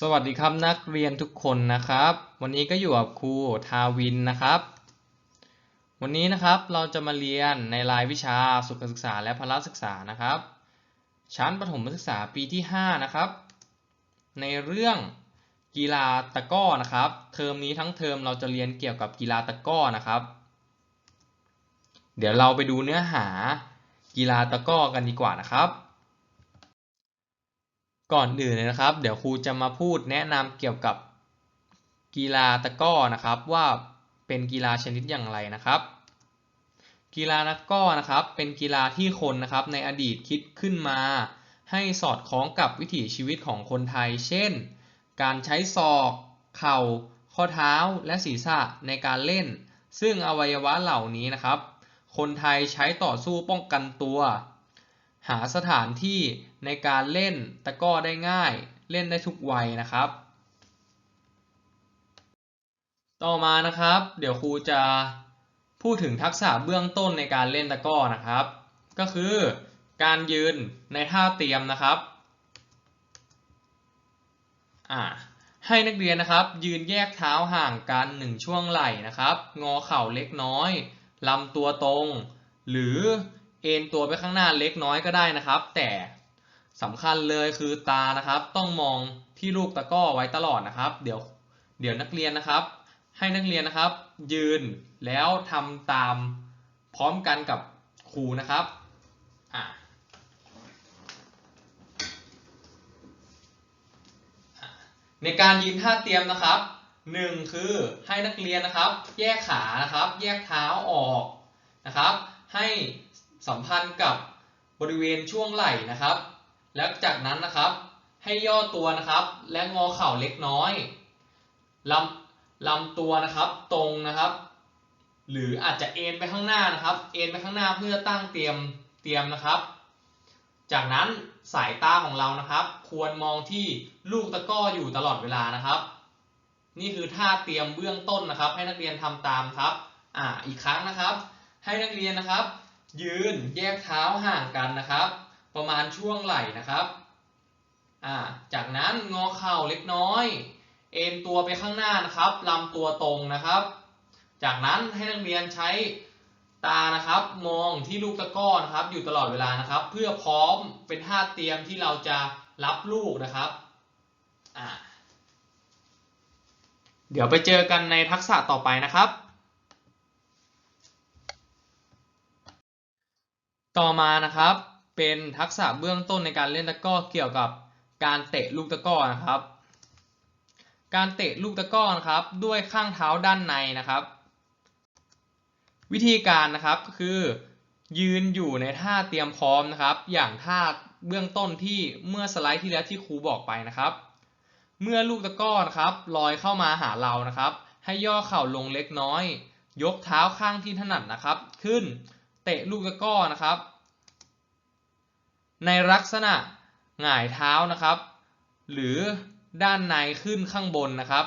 สวัสดีครับนักเรียนทุกคนนะครับ วันนี้ก็อยู่กับครูทาวินนะครับ วันนี้นะครับเราจะมาเรียนในรายวิชาสุขศึกษาและพละศึกษานะครับ ชั้นประถมศึกษาปีที่ 5 นะครับ ในเรื่องกีฬาตะก้อนะครับ เทอมนี้ทั้งเทอมเราจะเรียนเกี่ยวกับกีฬาตะก้อนะครับ เดี๋ยวเราไปดูเนื้อหากีฬาตะก้อกันดีกว่านะครับ ก่อนอื่นเลยนะครับ เดี๋ยวครูจะมาพูดแนะนำเกี่ยวกับกีฬาตะก้อนะครับ ว่าเป็นกีฬาชนิดอย่างไรนะครับ กีฬาตะก้อนะครับ เป็นกีฬาที่คนนะครับในอดีตคิดขึ้นมา ให้สอดคล้องกับวิถีชีวิตของคนไทย เช่น การใช้ศอก เข่า ข้อเท้าและศีรษะในการเล่น ซึ่งอวัยวะเหล่านี้นะครับ คนไทยใช้ต่อสู้ป้องกันตัว หาสถานที่ในการเล่นตะก้อได้ง่าย เล่นได้ทุกวัยนะครับ ต่อมานะครับ เดี๋ยวครูจะพูดถึงทักษะเบื้องต้นในการเล่นตะก้อนะครับ ก็คือการยืนในท่าเตรียมนะครับให้นักเรียนนะครับยืนแยกเท้าห่างกันหนึ่งช่วงไหล่นะครับ งอเข่าเล็กน้อยลำตัวตรง หรือ เอ็นตัวไปข้างหน้าเล็กน้อยก็ได้นะครับ แต่สำคัญเลยคือตานะครับ ต้องมองที่ลูกตะก้อไว้ตลอดนะครับ เดี๋ยวเดี๋ยวนักเรียนนะครับ ให้นักเรียนนะครับ ยืนแล้วทำตามพร้อมกันกับครูนะครับอะอะในการยืนท่าเตรียมนะครับหนึ่งคือให้นักเรียนนะครับ แยกขานะครับ แยกเท้าออกนะครับ ให้ สัมพันธ์กับบริเวณช่วงไหล่นะครับ แล้วจากนั้นนะครับ ให้ย่อตัวนะครับ และงอเข่าเล็กน้อยลำลำตัวนะครับตรงนะครับ หรืออาจจะเอ็นไปข้างหน้านะครับ เอ็นไปข้างหน้าเพื่อตั้งเตรียมเตรียมนะครับ จากนั้นสายตาของเรานะครับ ควรมองที่ลูกตะก้ออยู่ตลอดเวลานะครับ นี่คือท่าเตรียมเบื้องต้นนะครับ ให้นักเรียนทำตามครับ อ่าอีกครั้งนะครับ ให้นักเรียนนะครับ ยืนแยกเท้าห่างกันนะครับ ประมาณช่วงไหล่นะครับาจากนั้นงอเข่าเล็กน้อย เอ็นตัวไปข้างหน้านะครับลำตัวตรงนะครับ จากนั้นให้นักเรียนใช้ตานะครับมองที่ลูกตะกร้อนะครับ อยู่ตลอดเวลานะครับ เพื่อพร้อมเป็นท่าเตรียมที่เราจะรับลูกนะครับเดี๋ยวไปเจอกันในทักษะต่อไปนะครับ ต่อมานะครับเป็นทักษะเบื้องต้นในการเล่นตะก้อเกี่ยวกับการเตะลูกตะก้อนะครับ การเตะลูกตะก้อนะครับด้วยข้างเท้าด้านในนะครับ วิธีการนะครับก็คือ ยืนอยู่ในท่าเตรียมพร้อมนะครับ อย่างท่าเบื้องต้นที่เมื่อสไลด์ที่แล้วที่ครูบอกไปนะครับ เมื่อลูกตะก้อนะครับลอยเข้ามาหาเรานะครับ ให้ย่อเข่าลงเล็กน้อย ยกเท้าข้างที่ถนัดนะครับ ขึ้น เตะลูกตะก้อนะครับ ในลักษณะหงายเท้านะครับ หรือด้านในขึ้นข้างบนนะครับ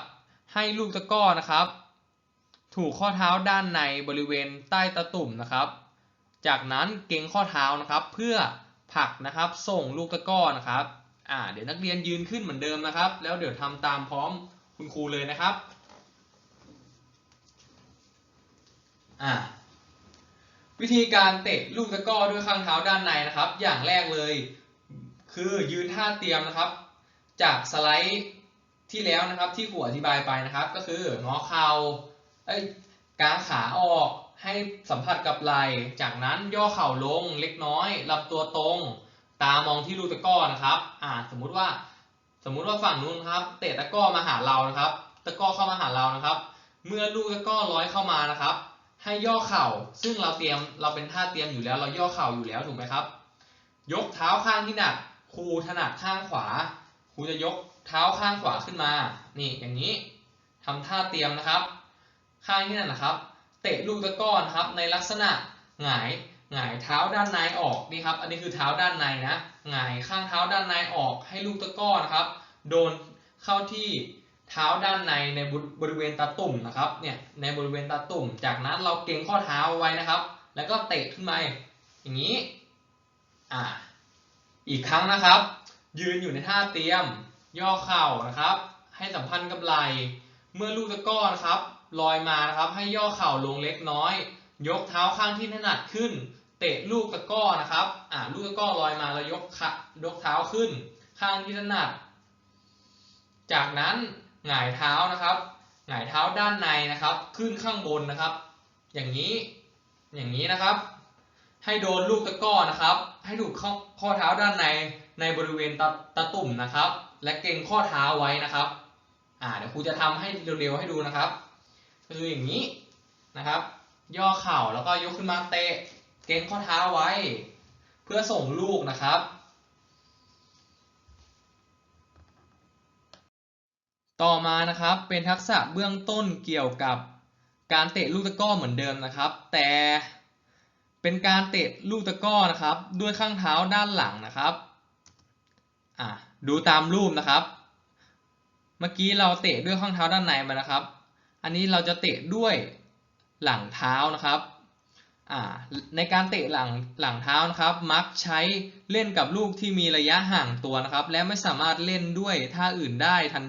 ให้ลูกตะก้อนะครับ ถูกข้อเท้าด้านในบริเวณใต้ตะตุ่มนะครับ จากนั้นเก่งข้อเท้านะครับ เพื่อผลักนะครับส่งลูกตะก้อนะครับอ่าเดี๋ยวนักเรียนยืนขึ้นเหมือนเดิมนะครับ แล้วเดี๋ยวทำตามพร้อมคุณครูเลยนะครับอ่า วิธีการเตะลูกตะก้อด้วยข้างเท้าด้านในนะครับ อย่างแรกเลย คือยืนท่าเตรียมนะครับ จากสไลด์ที่แล้วนะครับที่ครูอธิบายไปนะครับ ก็คืองอเข่าเอ้ยกางขาออกให้สัมผัสกับไหล่จากนั้นย่อเข่าลงเล็กน้อยลำตัวตรง ตามองที่ลูกตะก้อนะครับอ่าสมมุติว่าสมมุติว่าฝั่งนู้นครับ เตะตะก้อมาหาเรานะครับ ตะก้อเข้ามาหาเรานะครับ เมื่อลูกตะก้อร้อยเข้ามานะครับ ให้ย่อเข่า ซึ่งเราเตรียมเราเป็นท่าเตรียมอยู่แล้ว เราย่อเข่าอยู่แล้วถูกไหมครับ ยกเท้าข้างที่หนักครูถนัดข้างขวาครูจะยกเท้าข้างขวาขึ้นมา นี่อย่างนี้ทำท่าเตรียมนะครับ ข้างที่นั่นนะครับ เตะลูกตะก้อนครับในลักษณะหงายหงายเท้าด้านในออกนี่ครับ อันนี้คือเท้าด้านในนะหงายข้างเท้าด้านในออกให้ลูกตะก้อนครับ โดนเข้าที่ เท้าด้านในในบริเวณตาตุ่มนะครับเนี่ยในบริเวณตาตุ่ม จากนั้นเราเกรงข้อเท้าไว้นะครับ แล้วก็เตะขึ้นมาอย่างนี้อ่าอีกครั้งนะครับ ยืนอยู่ในท่าเตรียม ย่อเข่านะครับ ให้สัมพันธ์กับไหล่เมื่อลูกตะก้อนะครับลอยมานะครับให้ย่อเข่าลงเล็กน้อย ยกเท้าข้างที่ถนัดขึ้น เตะลูกตะก้อนะครับอ่าลูกตะก้อลอยมาเรายกขายกเท้าขึ้น ข้างที่ถนัด จากนั้น หงายเท้านะครับหงายเท้าด้านในนะครับ ขึ้นข้างบนนะครับ อย่างนี้อย่างนี้นะครับ ให้โดนลูกตะก้อนะครับ ให้ถูกข้อข้อเท้าด้านในในบริเวณตะตะตุ่มนะครับ และเกรงข้อเท้าไว้นะครับอ่าเดี๋ยวครูจะทำให้เร็วๆให้ดูนะครับคืออย่างนี้นะครับ ย่อเข่าแล้วก็ยกขึ้นมาเตะเกรงข้อเท้าไว้ เพื่อส่งลูกนะครับ ต่อมานะครับเป็นทักษะเบื้องต้นเกี่ยวกับการเตะลูกตะก้อเหมือนเดิมนะครับ แต่เป็นการเตะลูกตะก้อนะครับ ด้วยข้างเท้าด้านหลังนะครับอะดูตามรูปนะครับ เมื่อกี้เราเตะด้วยข้างเท้าด้านในมานะครับ อันนี้เราจะเตะด้วยหลังเท้านะครับอ่าในการเตะหลังหลังเท้านะครับ มักใช้เล่นกับลูกที่มีระยะห่างตัวนะครับ และไม่สามารถเล่นด้วยท่าอื่นได้ทัน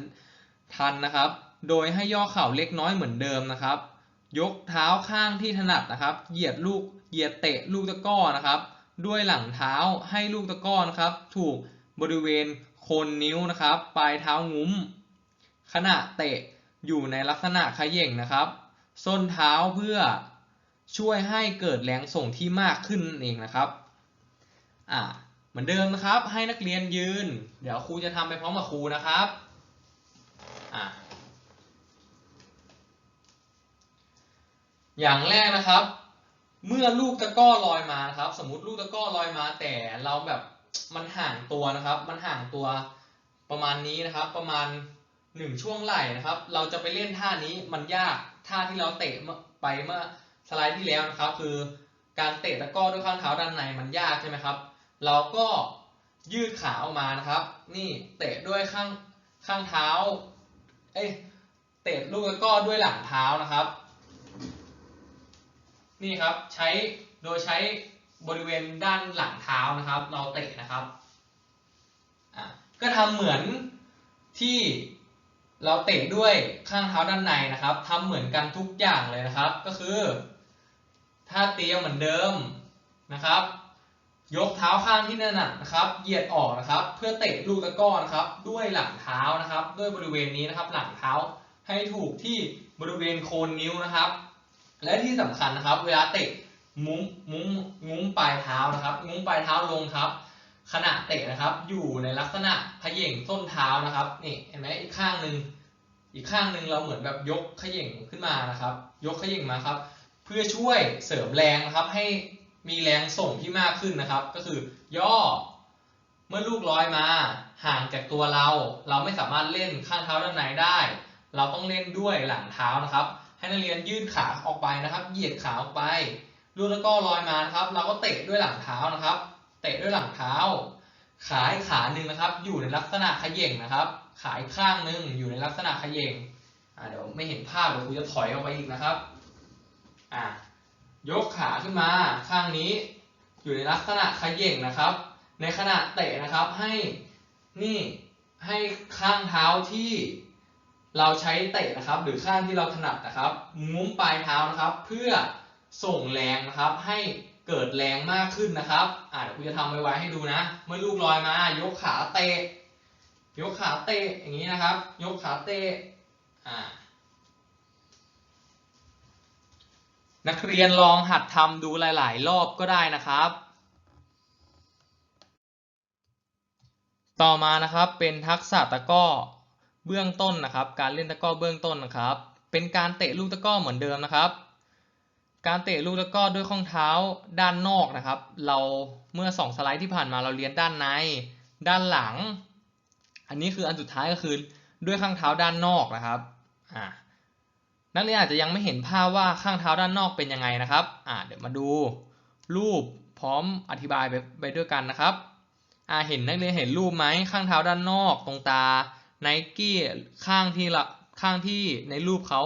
ทันนะครับ โดยให้ย่อเข่าเล็กน้อยเหมือนเดิมนะครับ ยกเท้าข้างที่ถนัดนะครับ เหยียดลูกเหยียดเตะลูกตะก้อนะครับ ด้วยหลังเท้าให้ลูกตะก้อนะครับ ถูกบริเวณโคนนิ้วนะครับ ปลายเท้างุ้ม ขณะเตะอยู่ในลักษณะขย่งนะครับ ส้นเท้าเพื่อช่วยให้เกิดแรงส่งที่มากขึ้นนั่นเองนะครับอ่าเหมือนเดิมนะครับ ให้นักเรียนยืน เดี๋ยวครูจะทำไปพร้อมกับครูนะครับ อย่างแรกนะครับ เมื่อลูกตะก้อลอยมาครับ สมมติลูกตะก้อลอยมา แต่เราแบบมันห่างตัวนะครับ มันห่างตัวประมาณนี้นะครับ ประมาณหนึ่งช่วงไหล่นะครับ เราจะไปเล่นท่านี้มันยากท่าที่เราเตะไปเมื่อสไลด์ที่แล้วนะครับ คือการเตะตะก้อด้วยข้างเท้าด้านในมันยากใช่ไหมครับ เราก็ยืดขาออกมานะครับ นี่เตะด้วยข้างข้างเท้า เอ้ยเตะลูกตะก้อด้วยหลังเท้านะครับ นี่ครับใช้โดยใช้บริเวณด้านหลังเท้านะครับ เราเตะนะครับอะก็ทำเหมือนที่เราเตะด้วยข้างเท้าด้านในนะครับทำเหมือนกันทุกอย่างเลยนะครับ ก็คือถ้าเตียเหมือนเดิมนะครับ ยกเท้าข้างที่นัดนะครับ เหยียดออกนะครับ เพื่อเตะลูกตะกร้อนะครับ ด้วยหลังเท้านะครับ ด้วยบริเวณนี้นะครับ หลังเท้าให้ถูกที่บริเวณโคนนิ้วนะครับ และที่สำคัญนะครับ เวลาเตะมุ้งมุ้งงุ้มปลายเท้านะครับ งุ้มปลายเท้าลงครับ ขณะเตะนะครับ อยู่ในลักษณะเขย่งส้นเท้านะครับ นี่เห็นไหมอีกข้างหนึ่งอีกข้างหนึ่งเราเหมือนแบบยกเขย่งขึ้นมานะครับ ยกเขย่งมาครับ เพื่อช่วยเสริมแรงนะครับให้ มีแรงส่งที่มากขึ้นนะครับ ก็คือย่อ เมื่อลูกลอยมา ห่างจากตัวเรา เราไม่สามารถเล่นข้างเท้าด้านในได้ เราต้องเล่นด้วยหลังเท้านะครับ ให้นักเรียนยืดขาออกไปนะครับ เหยียดขาออกไปลูกแล้วก็ลอยมานะครับ เราก็เตะด้วยหลังเท้านะครับ เตะด้วยหลังเท้า ขาอีกขาหนึ่งนะครับ อยู่ในลักษณะขย่งนะครับ ขาอีกข้างหนึ่งอยู่ในลักษณะขย่งอ่าเดี๋ยวไม่เห็นภาพเดี๋ยวครูจะถอยออกไปอีกนะครับ อ่า ยกขาขึ้นมาข้างนี้ อยู่ในลักษณะเขย่งนะครับ ในขณะเตะนะครับให้นี่ให้ข้างเท้าที่เราใช้เตะนะครับ หรือข้างที่เราถนัดนะครับงุ้มปลายเท้านะครับ เพื่อส่งแรงนะครับ ให้เกิดแรงมากขึ้นนะครับอ่าเดี๋ยวครูจะทำไว้ให้ดูนะ เมื่อลูกลอยมา ยกขาเตะ ยกขาเตะอย่างนี้นะครับ ยกขาเตะอ่า นักเรียนลองหัดทำดูหลาย ๆ รอบก็ได้นะครับ ต่อมานะครับเป็นทักษะตะก้อเบื้องต้นนะครับ การเล่นตะก้อเบื้องต้นนะครับ เป็นการเตะลูกตะก้อเหมือนเดิมนะครับ การเตะลูกตะก้อด้วยข้องเท้าด้านนอกนะครับ เราเมื่อสองสไลด์ที่ผ่านมาเราเรียนด้านใน ด้านหลัง อันนี้คืออันสุดท้ายก็คือด้วยข้างเท้าด้านนอกนะครับอ่า นักเรียนอาจจะยังไม่เห็นภาพว่าข้างเท้าด้านนอกเป็นยังไงนะครับอ่าเดี๋ยวมาดูรูปพร้อมอธิบายไปไปด้วยกันนะครับอ่าเห็นนักเรียนเห็นรูปไหมข้างเท้าด้านนอกตรงตาไนกี้ข้างที่ละข้างที่ในรูปเขา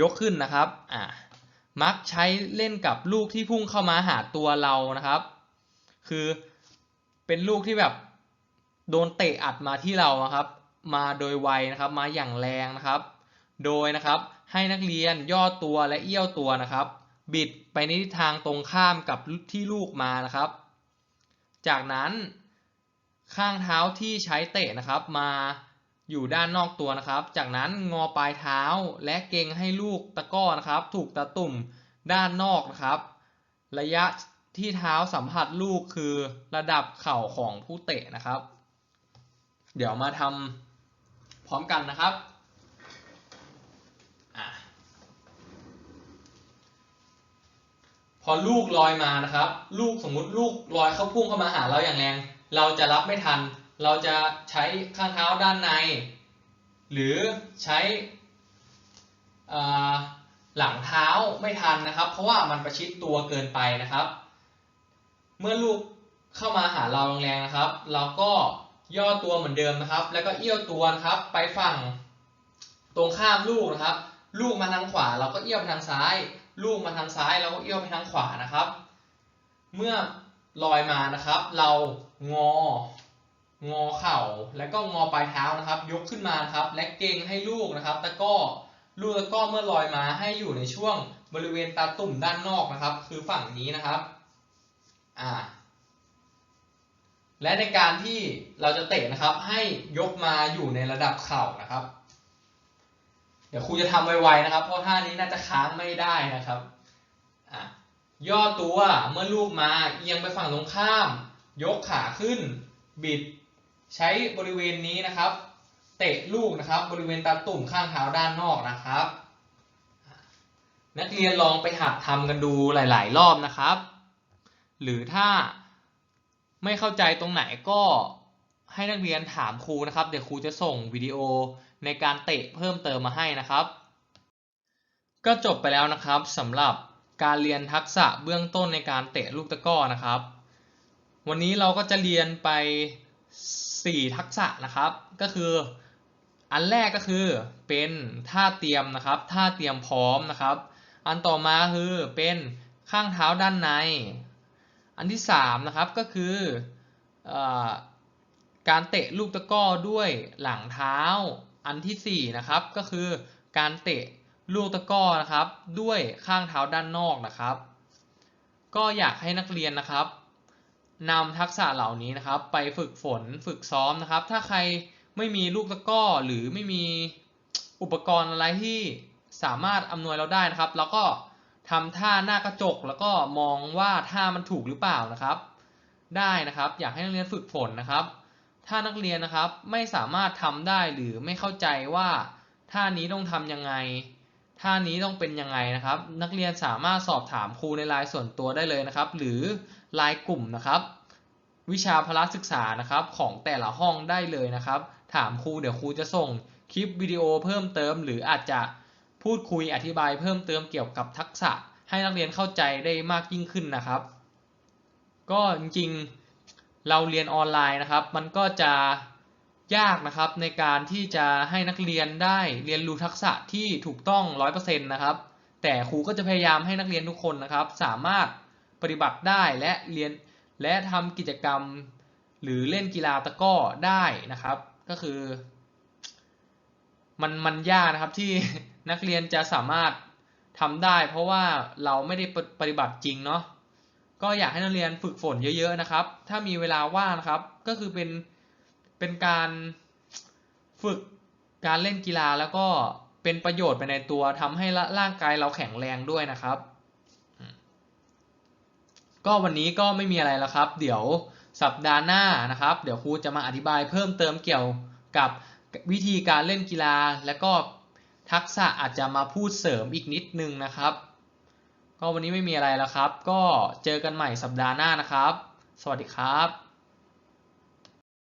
ยกขึ้นนะครับอ่ามักใช้เล่นกับลูกที่พุ่งเข้ามาหาตัวเรานะครับ คือเป็นลูกที่แบบโดนเตะอัดมาที่เรานะครับ มาโดยไวนะครับ มาอย่างแรงนะครับ โดยนะครับให้นักเรียนย่อตัวและเอี้ยวตัวนะครับ บิดไปในทิศทางตรงข้ามกับที่ลูกมานะครับ จากนั้นข้างเท้าที่ใช้เตะนะครับมาอยู่ด้านนอกตัวนะครับ จากนั้นงอปลายเท้าและเกงให้ลูกตะก้อนะครับ ถูกตะตุ่มด้านนอกนะครับ ระยะที่เท้าสัมผัสลูกคือระดับเข่าของผู้เตะนะครับ เดี๋ยวมาทำพร้อมกันนะครับอะ พอลูกลอยมานะครับ ลูกสมมุติลูกลอยเข้าพุ่งเข้ามาหาเราอย่างแรง เราจะรับไม่ทัน เราจะใช้ข้างเท้าด้านใน หรือใช้หลังเท้าไม่ทันนะครับ เพราะว่ามันประชิดตัวเกินไปนะครับ เมื่อลูกเข้ามาหาเราแรงๆนะครับ เราก็ย่อตัวเหมือนเดิมนะครับ แล้วก็เอี้ยวตัวนะครับไปฝั่งตรงข้ามลูกนะครับ ลูกมาทางขวาเราก็เอี้ยวไปทางซ้าย ลูกมาทางซ้ายเราก็เอี้ยวไปทางขวานะครับ เมื่อลอยมานะครับ เรางอ งอเข่าแล้วก็งอปลายเท้านะครับ ยกขึ้นมานครับ และเกรงให้ลูกนะครับตะกร้อลูกตะกร้อเมื่อลอยมาให้อยู่ในช่วงบริเวณตาตุ่มด้านนอกนะครับ คือฝั่งนี้นะครับอ่าและในการที่เราจะเตะนะครับให้ยกมาอยู่ในระดับเข่านะครับ ดี๋ยวครูจะทำไวๆนะครับ เพราะท่านี้น่าจะค้างไม่ได้นะครับย่อตัวเมื่อลูกมาเอียงไปฝั่งตรงข้าม ยกขาขึ้น บิด ใช้บริเวณนี้นะครับ เตะลูกนะครับ บริเวณตาตุ่มข้างเท้าด้านนอกนะครับ นักเรียนลองไปหัดทำกันดูหลาย ๆ รอบนะครับ หรือถ้าไม่เข้าใจตรงไหนก็ให้นักเรียนถามครูนะครับ เดี๋ยวครูจะส่งวิดีโอ ในการเตะเพิ่มเติมมาให้นะครับ ก็จบไปแล้วนะครับสำหรับการเรียนทักษะเบื้องต้นในการเตะลูกตะกร้อนะครับ วันนี้เราก็จะเรียนไป 4 ทักษะนะครับ ก็คืออันแรกก็คือเป็นท่าเตรียมนะครับท่าเตรียมพร้อมนะครับ อันต่อมาคือเป็นข้างเท้าด้านใน อันที่3นะครับก็คือออการเตะลูกตะกร้อด้วยหลังเท้า อันที่4นะครับก็คือการเตะลูกตะก้อนะครับด้วยข้างเท้าด้านนอกนะครับ ก็อยากให้นักเรียนนะครับนำทักษะเหล่านี้นะครับ ไปฝึกฝนฝึกซ้อมนะครับ ถ้าใครไม่มีลูกตะก้อหรือไม่มีอุปกรณ์อะไรที่สามารถอำนวยเราได้นะครับ แล้วก็ทำท่าหน้ากระจก แล้วก็มองว่าท่ามันถูกหรือเปล่านะครับ ได้นะครับ อยากให้นักเรียนฝึกฝนนะครับ ถ้านักเรียนนะครับไม่สามารถทำได้หรือไม่เข้าใจว่าท่านี้ต้องทำยังไงท่านี้ต้องเป็นยังไงนะครับ นักเรียนสามารถสอบถามครูในไลน์ส่วนตัวได้เลยนะครับ หรือไลน์กลุ่มนะครับ วิชาพละศึกษานะครับของแต่ละห้องได้เลยนะครับ ถามครูเดี๋ยวครูจะส่งคลิปวิดีโอเพิ่มเติม หรืออาจจะพูดคุยอธิบายเพิ่มเติมเกี่ยวกับทักษะ ให้นักเรียนเข้าใจได้มากยิ่งขึ้นนะครับ ก็จริงๆ เราเรียนออนไลน์นะครับ มันก็จะยากนะครับในการที่จะให้นักเรียนได้เรียนรู้ทักษะที่ถูกต้อง 100%นะครับ แต่ครูก็จะพยายามให้นักเรียนทุกคนนะครับ สามารถปฏิบัติได้และเรียนและทำกิจกรรม หรือเล่นกีฬาตะก้อได้นะครับ ก็คือ มันมันยากนะครับที่นักเรียนจะสามารถทำได้ เพราะว่าเราไม่ได้ปฏิบัติจริงเนาะ ก็อยากให้นักเรียนฝึกฝนเยอะ ๆนะครับ ถ้ามีเวลาว่างนะครับ ก็คือเป็นเป็นการฝึกการเล่นกีฬาแล้วก็เป็นประโยชน์ไปในตัวทำให้ร่างกายเราแข็งแรงด้วยนะครับ ก็วันนี้ก็ไม่มีอะไรแล้วครับ เดี๋ยวสัปดาห์หน้านะครับ เดี๋ยวครูจะมาอธิบายเพิ่มเติมเกี่ยวกับวิธีการเล่นกีฬา และก็ทักษะอาจจะมาพูดเสริมอีกนิดนึงนะครับ ก็วันนี้ไม่มีอะไรแล้วครับ ก็เจอกันใหม่สัปดาห์หน้านะครับ สวัสดีครับ